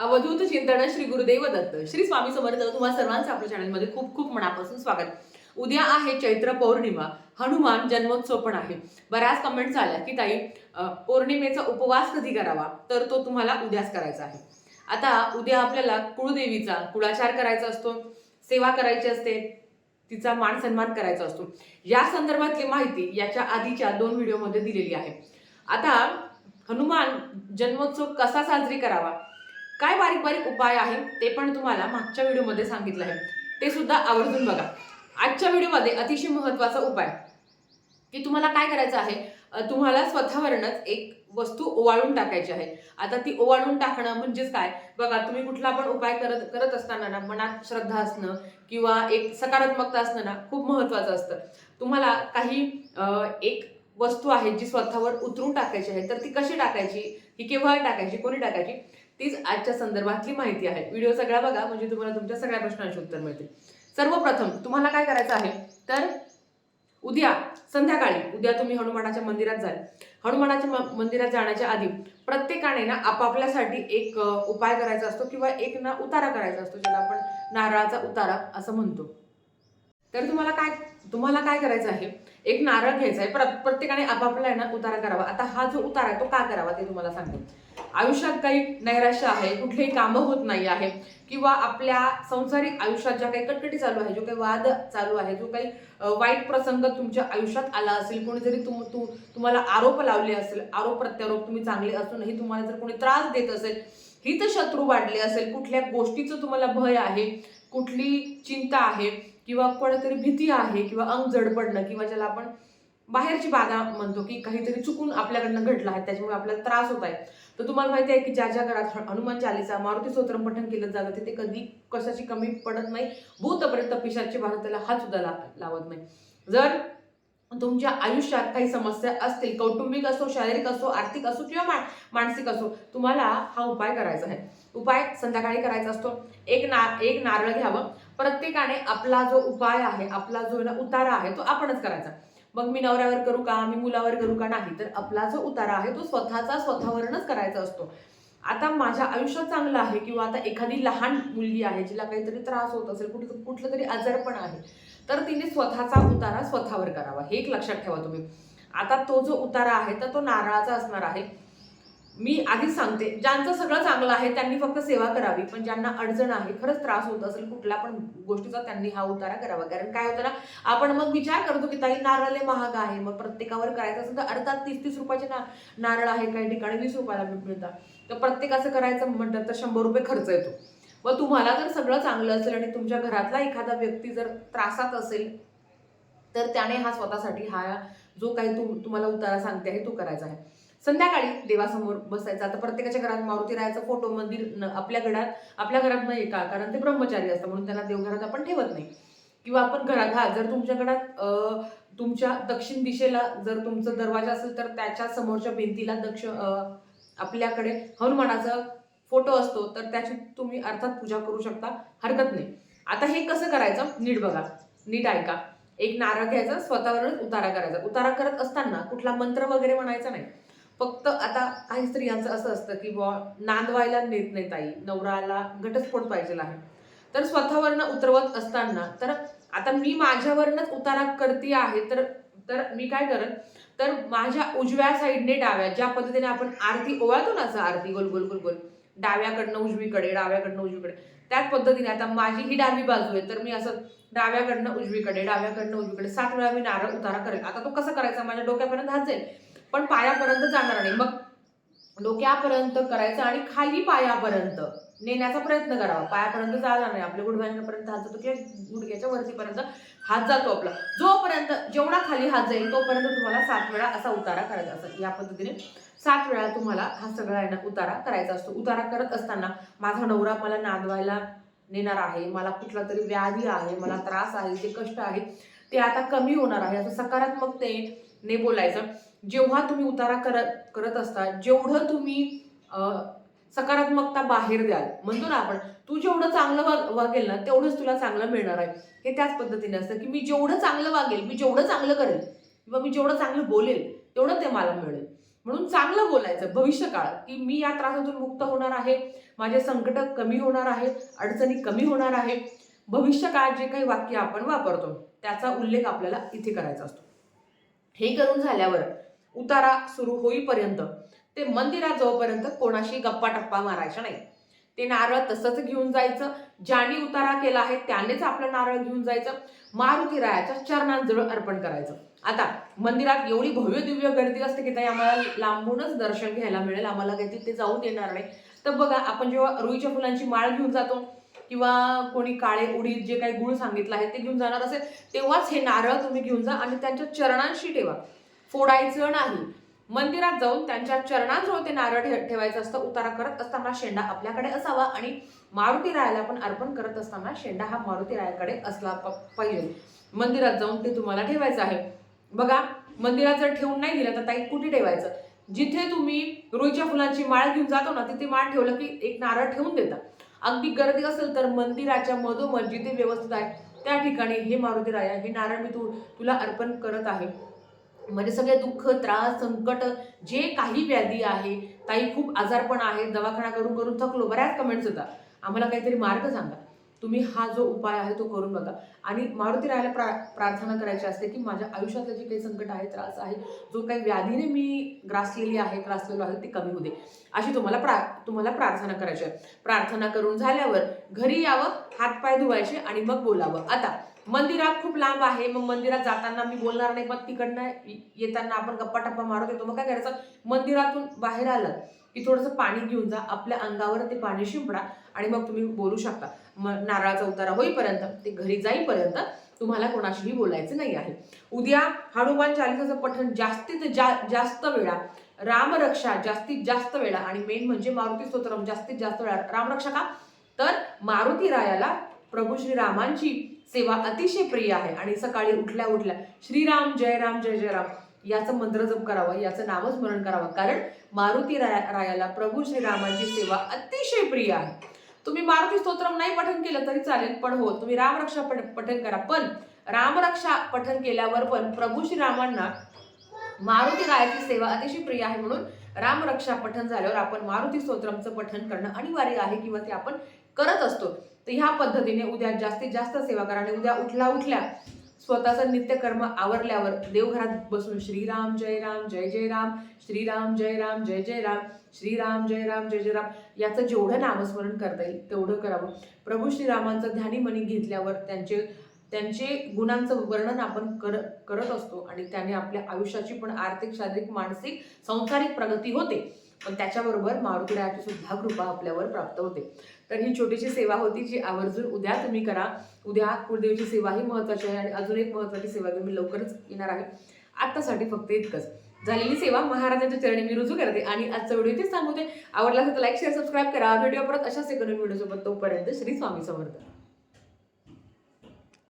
अवधूत चिंतन श्री गुरुदेव दत्त. श्री स्वामी समर्थ तुम्हा सर्वांचं आपल्या चॅनलमध्ये खूप खूप मनापासून स्वागत. उद्या आहे चैत्र पौर्णिमा. हनुमान जन्मोत्सव पण आहे. बऱ्याच कमेंट्स आल्या की ताई पौर्णिमेचा उपवास कधी करावा? तर तो तुम्हाला उद्याच करायचा आहे. आता उद्या आपल्याला कुळदेवीचा कुळाचार करायचा असतो सेवा करायची असते तिचा मान सन्मान करायचा असतो. या संदर्भातली माहिती याच्या आधीच्या दोन व्हिडिओमध्ये दिलेली आहे. आता हनुमान जन्मोत्सव कसा साजरी करावा? काय बारीक बारीक उपाय आहे ते पण तुम्हाला मागच्या व्हिडिओमध्ये सांगितलं आहे. ते सुद्धा आवर्जून बघा. आजच्या व्हिडिओमध्ये अतिशय महत्त्वाचा उपाय. की तुम्हाला काय करायचं आहे? तुम्हाला स्वतःवरनच एक वस्तू ओवाळून टाकायची आहे. आता ती ओवाळून टाकणं म्हणजेच काय? बघा तुम्ही कुठला पण उपाय करत करत असताना ना मनात श्रद्धा असणं किंवा एक सकारात्मकता असणं ना खूप महत्त्वाचं असतं. तुम्हाला काही एक वस्तू आहे जी स्वतःवर उतरून टाकायची आहे तर ती कशी टाकायची? ही केव्हा टाकायची? कोणी टाकायची? तीच आजच्या संदर्भातली माहिती आहे. व्हिडिओ सगळा बघा म्हणजे तुम्हाला तुमच्या सगळ्या प्रश्नांची उत्तर मिळतील. सर्वप्रथम तुम्हाला काय करायचं आहे? तर उद्या संध्याकाळी उद्या तुम्ही हनुमानाच्या मंदिरात जाल. हनुमानाच्या मंदिरात जाण्याच्या आधी प्रत्येकाने ना आपापल्यासाठी एक उपाय करायचा असतो किंवा एक ना उतारा करायचा असतो ज्याला आपण नारळाचा उतारा असं म्हणतो. तर तुम्हाला काय तुम्हाला काय करायचं आहे? एक नारळ घ्यायचा आहे. प्र- प्रत्येकाने आपापला आहे ना उतारा करावा. आता हा जो उतारा आहे तो का करावा ते तुम्हाला सांगते आयुष्यात काही नैराश्य आहे कुठलेही कामं होत नाही आहे किंवा आपल्या संसारिक आयुष्यात ज्या काही कटकटी चालू आहे जो काही वाद चालू आहे जो काही वाईट प्रसंग तुमच्या आयुष्यात आला असेल कोणी जरी तुम तु तुम्हाला आरोप लावले असेल आरोप प्रत्यारोप तुम्ही चांगले असूनही तुम्हाला जर कोणी त्रास देत असेल हित शत्रू वाढले असेल कुठल्या गोष्टीचं तुम्हाला भय आहे कुठली चिंता आहे किंवा कोणातरी भीती आहे किंवा अंग जड पडणं किंवा ज्याला आपण बाहेरची बाधा म्हणतो की काहीतरी चुकून आपल्याकडनं घडलं आहे त्याच्यामुळे आपल्याला त्रास होत आहे. तर तुम्हाला माहिती आहे की ज्या ज्या घरात हनुमान चालीसा मारुती स्तोत्रम पठण केलं जातं तिथे कधी कशाची कमी पडत नाही. भूतपर्यंत पिशाची भारत त्याला हात सुद्धा ला- लावत नाही. जर तुमच्या आयुष्यात काही समस्या असतील कौटुंबिक असो शारीरिक असो आर्थिक असो किंवा मा- मानसिक असो तुम्हाला हा उपाय करायचा आहे. उपाय संध्याकाळी करायचा असतो. एक ना एक नारळ घ्यावं. प्रत्येकाने आपला जो उपाय आहे आपला जो ना उतारा आहे तो आपणच करायचा. मग मी नवऱ्यावर करू का? मी मुलावर करू का? नाही. तर आपला जो उतारा आहे तो स्वतःचा स्वतःवरूनच करायचा असतो. आता माझ्या आयुष्यात चांगलं आहे किंवा आता एखादी लहान मुलगी आहे जिला काहीतरी त्रास होत असेल कुठं कुठलं तरी आजारपण आहे तर तिने स्वतःचा उतारा स्वतःवर करावा. हे एक लक्षात ठेवा तुम्ही. आता तो जो उतारा आहे तर तो नारळाचा असणार आहे. मी आधीच सांगते ज्यांचं सगळं चांगलं आहे त्यांनी फक्त सेवा करावी पण ज्यांना अडचण आहे खरंच त्रास होत असेल कुठल्या पण गोष्टीचा त्यांनी हा उतारा करावा. कारण काय होतं ना आपण मग विचार करतो की ताई नारळ महाग आहे मग प्रत्येकावर करायचं असेल तर अर्थात तीस तीस रुपयाचे ना नारळ आहे काही ठिकाणी वीस रुपयाला मिळतात. तर प्रत्येकाचं करायचं म्हटलं तर शंभर रुपये खर्च येतो. व तुम्हाला जर सगळं चांगलं असेल आणि तुमच्या घरातला एखादा व्यक्ती जर त्रासात असेल तर त्याने हा स्वतःसाठी हा जो काही तू तुम्हाला उतारा सांगते आहे तो करायचा आहे. संध्याकाळी देवासमोर बसायचं. आता प्रत्येकाच्या घरात मारुती रायाचा फोटो मंदिर न- आपल्या घरात आपल्या घरात नाही का कारण ते ब्रह्मचारी असतं म्हणून त्यांना देवघरात आपण ठेवत नाही. किंवा आपण घरात हा जर तुमच्या घरात तुमच्या दक्षिण दिशेला जर तुमचा दरवाजा असेल तर त्याच्या समोरच्या भिंतीला दक्ष आपल्याकडे हनुमानाचा फोटो असतो तर त्याची तुम्ही अर्थात पूजा करू शकता हरकत नाही. आता हे कसं करायचं? नीट बघा. नीट ऐका. एक नारळ घ्यायचा स्वतःवरच उतारा करायचा. उतारा करत असताना कुठला मंत्र वगैरे म्हणायचा नाही. फक्त आता काही स्त्रियांचं असं असतं की बुवा नांदवायला नेत नाही ताई नवराला घटस्फोट पाहिजे आहे. तर स्वतःवरनं उतरवत असताना तर आता मी माझ्यावरनच उतारा करते आहे तर तर मी काय करत तर माझ्या उजव्या साईडने डाव्या ज्या पद्धतीने आपण आरती ओवाळतो ना असं आरती गोल गोल गोल गोल डाव्याकडनं उजवीकडे डाव्याकडनं उजवीकडे त्याच पद्धतीने आता माझी ही डावी बाजू आहे तर मी असं डाव्याकडनं उजवीकडे डाव्याकडनं उजवीकडे सात वेळा मी नारळ उतारा करेल आता तो कसा करायचा? माझ्या डोक्यापर्यंत हात जाईल. पण पायापर्यंत जाणार नाही. मग डोक्यापर्यंत करायचं आणि खाली पायापर्यंत नेण्याचा प्रयत्न करावा. पायापर्यंत जाणार नाही. आपल्या गुडघ्यांपर्यंत हात जातो किंवा गुडघ्याच्या वरतीपर्यंत हात जातो आपला. जोपर्यंत जेवढा खाली हात जाईल तोपर्यंत तुम्हाला सात वेळा असा उतारा करायचा असतो. या पद्धतीने सात वेळा तुम्हाला हा सगळा आहे उतारा करायचा असतो. उतारा करत असताना माझा नवरा मला नांदवायला नेणार आहे. मला कुठला तरी व्याधी आहे. मला त्रास आहे. जे कष्ट आहे ते आता कमी होणार आहे. असं सकारात्मकतेने बोलायचं. जेव्हा तुम्ही उतारा करत करत असता जेवढं तुम्ही सकारात्मकता बाहेर द्याल म्हणतो ना आपण तू जेवढं चांगलं वाग वागेल ना तेवढंच तुला चांगलं मिळणार आहे. हे त्याच पद्धतीने असतं की मी जेवढं चांगलं वागेल मी जेवढं चांगलं करेल किंवा मी जेवढं चांगलं बोलेल तेवढं ते मला मिळेल. म्हणून चांगलं बोलायचं भविष्य काळ की मी या त्रासातून मुक्त होणार आहे माझे संकट कमी होणार आहे अडचणी कमी होणार आहे. भविष्य काळात जे काही वाक्य आपण वापरतो त्याचा उल्लेख आपल्याला इथे करायचा असतो. हे करून झाल्यावर उतारा सुरू होईपर्यंत ते मंदिरात जाऊपर्यंत कोणाशी गप्पा टप्पा मारायचा नाही. ते नारळ तसंच घेऊन जायचं. ज्याने उतारा केला आहे त्यानेच आपलं नारळ घेऊन जायचं. मारुती रायाच्या चरणांजवळ अर्पण करायचं. आता मंदिरात एवढी भव्य दिव्य गर्दी असते की ताई आम्हाला लांबूनच दर्शन घ्यायला मिळेल. आम्हाला काही तिथे जाऊन येणार नाही. तर बघा आपण जेव्हा रुईच्या फुलांची माळ घेऊन जातो किंवा कोणी काळे उडीद जे काही गुळ सांगितलं आहे ते घेऊन जाणार असेल तेव्हाच हे नारळ तुम्ही घेऊन जा आणि त्यांच्या चरणांशी ठेवा. फोडायचं नाही. मंदिरात जाऊन त्यांच्या चरणांजवळ ते नारळ ठे- ठेवायचं असतं उतारा करत असताना शेंडा आपल्याकडे असावा आणि मारुती रायाला पण अर्पण करत असताना शेंडा हा मारुती रायाकडे असला प- पाहिजे मंदिरात जाऊन ते तुम्हाला ठेवायचं आहे. बघा मंदिरात जर ठेवून नाही दिलं तर ताई कुठे ठेवायचं? जिथे तुम्ही रुईच्या फुलांची माळ घेऊन जातो ना तिथे माळ ठेवलं की एक नारळ ठेवून देतात अगदी गर्दी असेल तर मंदिराच्या मधोमध जिथे व्यवस्थित आहे त्या ठिकाणी हे मारुती राया हे नारळ मी तू तुला अर्पण करत आहे. म्हणजे सगळे दुःख त्रास संकट जे काही व्याधी आहे काही खूप आजारपण आहे दवाखाना करून करून थकलो बऱ्याच कमेंट्स होतात आम्हाला काहीतरी मार्ग सांगा. तुम्ही हा जो उपाय आहे तो करून बघा. आणि मारुती राहायला प्रा प्रार्थना करायची असते की माझ्या आयुष्यातले जे काही संकट आहे त्रास आहे जो काही व्याधीने मी ग्रासलेली आहे ग्रासलेलो आहे ते कमी होते अशी तुम्हाला प्रा तुम्हाला प्रार्थना करायची आहे. प्रार्थना करून झाल्यावर घरी यावं हातपाय धुवायचे आणि मग बोलावं. आता मंदिरात खूप लांब आहे मग मंदिरात जाताना मी बोलणार नाही मग तिकडनं येताना आपण गप्पा टप्पा मारत येतो मग काय करायचं? मंदिरातून बाहेर आलं की थोडंसं पाणी घेऊन जा आपल्या अंगावर ते पाणी शिंपडा आणि मग तुम्ही बोलू शकता. मग नारळाचा उतारा होईपर्यंत ते घरी जाईपर्यंत तुम्हाला कोणाशीही बोलायचं नाही आहे. उद्या हनुमान चालिसाचं पठण जास्तीत जा जास्त वेळा रामरक्षा जास्तीत जास्त वेळा आणि मेन म्हणजे मारुती स्तोत्रम जास्तीत जास्त वेळा. रामरक्षा का? तर मारुती रायाला प्रभू श्रीरामांची सेवा अतिशय प्रिय आहे. आणि सकाळी उठल्या उठल्या श्रीराम जय राम जय जय राम याचं मंत्र जप करावं याचं नामस्मरण करावं. कारण मारुती राया रायाला प्रभू श्रीरामाची सेवा अतिशय प्रिय आहे. तुम्ही मारुती स्तोत्रम नाही पठन केलं तरी चालेल पण हो तुम्ही रामरक्षा पठ- पठन करा. पण रामरक्षा पठन केल्यावर पण प्रभू श्रीरामांना मारुती रायाची सेवा अतिशय प्रिय आहे म्हणून रामरक्षा पठन झाल्यावर आपण मारुती स्तोत्रमचं पठन करणं अनिवार्य आहे किंवा ते आपण करत असतो. तर ह्या पद्धतीने उद्या जास्तीत जास्त सेवा करा आणि उद्या उठल्या उठल्या स्वतःचं नित्यकर्म आवरल्यावर देवघरात बसून श्रीराम जय राम जय जय राम श्रीराम जय राम जय जय राम श्रीराम जय राम जय जय राम याचं जेवढं नामस्मरण करता येईल तेवढं करावं. प्रभू श्रीरामांचं ध्यानीमनी घेतल्यावर त्यांचे त्यांचे गुणांचं वर्णन आपण कर करत असतो आणि त्याने आपल्या आयुष्याची पण आर्थिक शारीरिक मानसिक सांसारिक प्रगती होते. पण त्याच्याबरोबर मारुतीरायाची सुद्धा कृपा आपल्यावर प्राप्त होते. तर ही छोटीशी सेवा होती जी आवर्जून उद्या तुम्ही करा. उद्या कुलदेवीची सेवा ही महत्वाची आहे आणि अजून एक महत्वाची सेवा घेऊन मी लवकरच येणार आहे. आत्तासाठी फक्त इतकंच. झालेली सेवा महाराजांच्या चरणी मी रुजू करते आणि आजचा व्हिडिओ इथेच थांबवते. आवडला असेल तर लाईक शेअर सबस्क्राईब करा. व्हिडिओ परत अशाच एक नवीन तोपर्यंत श्री स्वामी समर्थ.